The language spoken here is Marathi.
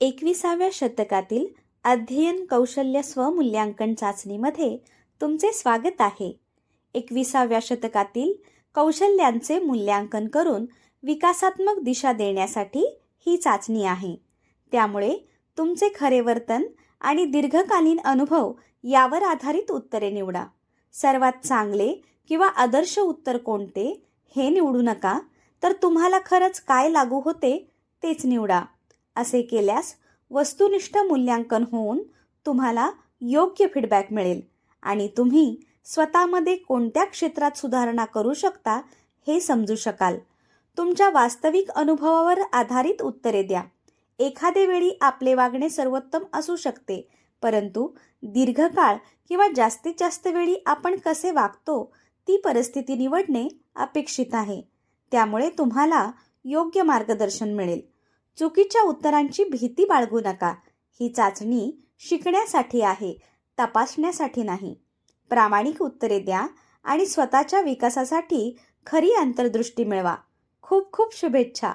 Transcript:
एकविसाव्या शतकातील अध्ययन कौशल्य स्वमूल्यांकन चाचणीमध्ये तुमचे स्वागत आहे. एकविसाव्या शतकातील कौशल्यांचे मूल्यांकन करून विकासात्मक दिशा देण्यासाठी ही चाचणी आहे. त्यामुळे तुमचे खरे वर्तन आणि दीर्घकालीन अनुभव यावर आधारित उत्तरे निवडा. सर्वात चांगले किंवा आदर्श उत्तर कोणते हे निवडू नका तर तुम्हाला खरंच काय लागू होते तेच निवडा. असे केल्यास वस्तुनिष्ठ मूल्यांकन होऊन तुम्हाला योग्य फीडबॅक मिळेल. आणि तुम्ही स्वतःमध्ये कोणत्या क्षेत्रात सुधारणा करू शकता हे समजू शकाल. तुमच्या वास्तविक अनुभवावर आधारित उत्तरे द्या. एखादे वेळी आपले वागणे सर्वोत्तम असू शकते परंतु दीर्घकाळ किंवा जास्तीत जास्त वेळी आपण कसे वागतो ती परिस्थिती निवडणे अपेक्षित आहे. त्यामुळे तुम्हाला योग्य मार्गदर्शन मिळेल. चुकीच्या उत्तरांची भीती बाळगू नका. ही चाचणी शिकण्यासाठी आहे तपासण्यासाठी नाही. प्रामाणिक उत्तरे द्या आणि स्वतःच्या विकासासाठी खरी अंतर्दृष्टी मिळवा. खूप खूप शुभेच्छा.